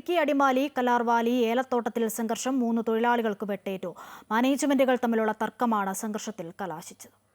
ഇടുക്കി അടിമാലി കലാർവാലി ഏലത്തോട്ടത്തിൽ സംഘർഷം മൂന്ന് തൊഴിലാളികൾക്ക് വെട്ടേറ്റു. മാനേജ്മെന്റുകൾ തമ്മിലുള്ള തർക്കമാണ് സംഘർഷത്തിൽ കലാശിച്ചത്.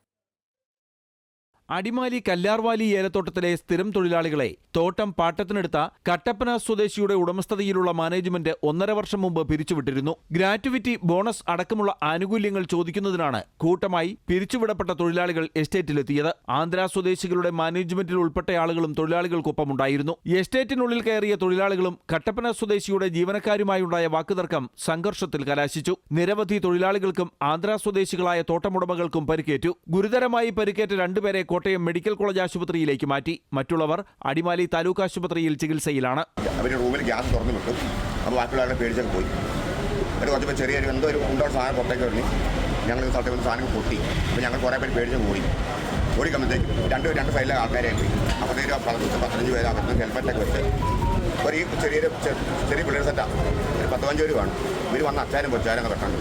അടിമാലി കല്ലാർവാലി ഏലത്തോട്ടത്തിലെ സ്ഥിരം തൊഴിലാളികളെ തോട്ടം പാട്ടത്തിനെടുത്ത കട്ടപ്പന സ്വദേശിയുടെ ഉടമസ്ഥതയിലുള്ള മാനേജ്മെന്റ് ഒന്നര വർഷം മുമ്പ് പിരിച്ചുവിട്ടിരുന്നു. ഗ്രാറ്റുവിറ്റി ബോണസ് അടക്കമുള്ള ആനുകൂല്യങ്ങൾ ചോദിക്കുന്നതിനാണ് കൂട്ടമായി പിരിച്ചുവിടപ്പെട്ട തൊഴിലാളികൾ എസ്റ്റേറ്റിലെത്തിയത്. ആന്ധ്ര സ്വദേശികളുടെ മാനേജ്മെന്റിൽ ഉൾപ്പെട്ട ആളുകളും തൊഴിലാളികൾക്കൊപ്പമുണ്ടായിരുന്നു എസ്റ്റേറ്റിനുള്ളിൽ കയറിയ തൊഴിലാളികളും കട്ടപ്പന സ്വദേശിയുടെ ജീവനക്കാരുമായുണ്ടായ വാക്കുതർക്കം സംഘർഷത്തിൽ കലാശിച്ചു. നിരവധി തൊഴിലാളികൾക്കും ആന്ധ്ര സ്വദേശികളായ തോട്ടമുടമകൾക്കും പരിക്കേറ്റു. ഗുരുതരമായി പരിക്കേറ്റ രണ്ടുപേരെ കോട്ടയം മെഡിക്കൽ കോളേജ് ആശുപത്രിയിലേക്ക് മാറ്റി. മറ്റുള്ളവർ അടിമാലി താലൂക്ക് ആശുപത്രിയിൽ ചികിത്സയിലാണ്. അവർ റൂമിൽ ഗ്യാസ് തുറന്നു വിട്ടു അപ്പോൾ ബാക്കിയുള്ള പേടിച്ചൊക്കെ പോയി. ഒരു കുറച്ച് ചെറിയൊരു എന്തോ ഒരു ഉണ്ടോ സാധനം പുറത്തേക്ക് വരണി ഞങ്ങൾ സ്ഥലത്ത് വന്ന് സാധനങ്ങൾ പൊട്ടി. അപ്പോൾ ഞങ്ങൾ കുറേ പേര് പേടിച്ച് ഓടി ഓടിക്കുമ്പോഴത്തേക്കും രണ്ട് രണ്ട് സൈഡിലെ ആൾക്കാരെ പോയി അപ്പോഴത്തേക്കും പത്ത് പതിനഞ്ച് പേര് അകത്ത് ഹെൽമെറ്റൊക്കെ വെച്ച് ഒരു ഈ ചെറിയൊരു ചെറിയ പിള്ളേർ സെറ്റാണ് ഒരു പത്ത് പതിനഞ്ച് പേര് വേണം ഇവർ വന്ന് അച്ചാരും പൊച്ചാരും വെക്കാണ്ട്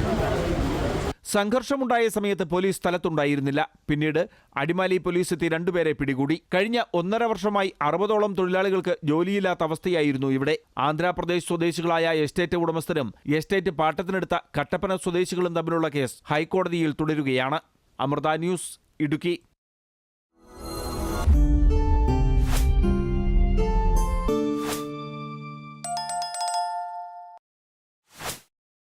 സംഘർഷമുണ്ടായ സമയത്ത് പോലീസ് സ്ഥലത്തുണ്ടായിരുന്നില്ല. പിന്നീട് അടിമാലി പോലീസ് എത്തി രണ്ടുപേരെ പിടികൂടി. കഴിഞ്ഞ ഒന്നര വർഷമായി അറുപതോളം തൊഴിലാളികൾക്ക് ജോലിയില്ലാത്ത അവസ്ഥയായിരുന്നു ഇവിടെ. ആന്ധ്രാപ്രദേശ് സ്വദേശികളായ എസ്റ്റേറ്റ് ഉടമസ്ഥരും എസ്റ്റേറ്റ് പാട്ടത്തിനെടുത്ത കട്ടപ്പന സ്വദേശികളും തമ്മിലുള്ള കേസ് ഹൈക്കോടതിയിൽ തുടരുകയാണ്. അമൃത ന്യൂസ് ഇടുക്കി.